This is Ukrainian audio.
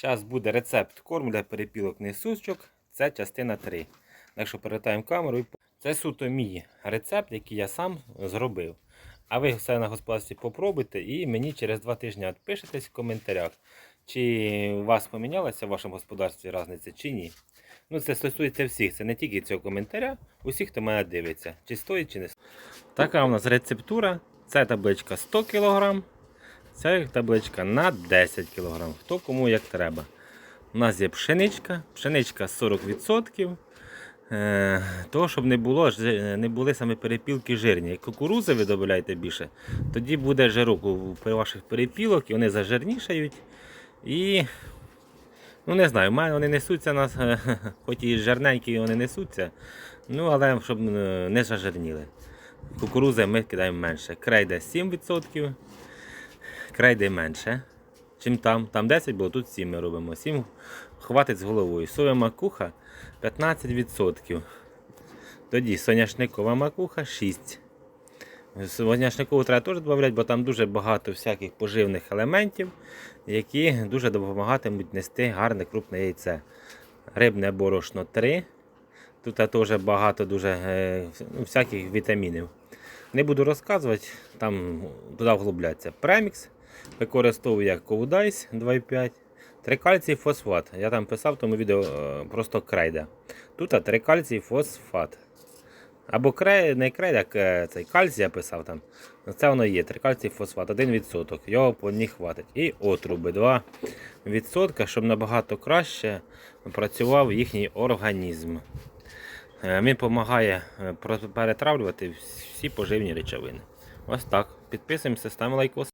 Зараз буде рецепт корму для перепілок несучок. Це частина 3. Так що перевертаємо камеру. Це суто мій рецепт, який я сам зробив. А ви все на господарстві попробуйте і мені через два тижні відпишетесь в коментарях, чи у вас помінялася в вашому господарстві різниця чи ні. Ну, це стосується всіх, це не тільки цього коментаря, усіх, хто мене дивиться, чи стоїть, чи не стоїть. Така у нас рецептура. Це табличка 100 кг, це табличка на 10 кг. Хто кому як треба. У нас є пшеничка, пшеничка 40%. Е, того, щоб не було не були саме перепілки жирні. Як кукурузи ви додаєте більше, тоді буде жирок у ваших перепілок і вони зажирнішають. І ну не знаю, вони несуться нас, хоч і жирненькі вони несуться, ну але щоб е, не зажирніли. Кукурузи ми кидаємо менше. Крейда 7%, крейди менше, чим там. Там 10 було, тут 7 ми робимо. 7 хватить з головою. Соя макуха 15%. Тоді соняшникова макуха 6. Соняшникову треба теж додати, бо там дуже багато всяких поживних елементів, які дуже допомагатимуть нести гарне крупне яйце. Рибне борошно 3. Тут теж багато дуже е, ну, всяких вітамінів. Не буду розказувати, там туди вглубляться. Премікс використовую як Ковдайс 2,5. Трикальцій фосфат. Я там писав в тому відео е, просто крейда. Тут трикальцій фосфат. Або крей, не крейда, як е, цей кальцій я писав там. Це воно є. Трикальцій фосфат 1%. Його по ній хватить. І отруби 2%, щоб набагато краще працював їхній організм. Він допомагає е, перетравлювати всі поживні речовини. Ось так. Підписуємося, ставимо лайкос.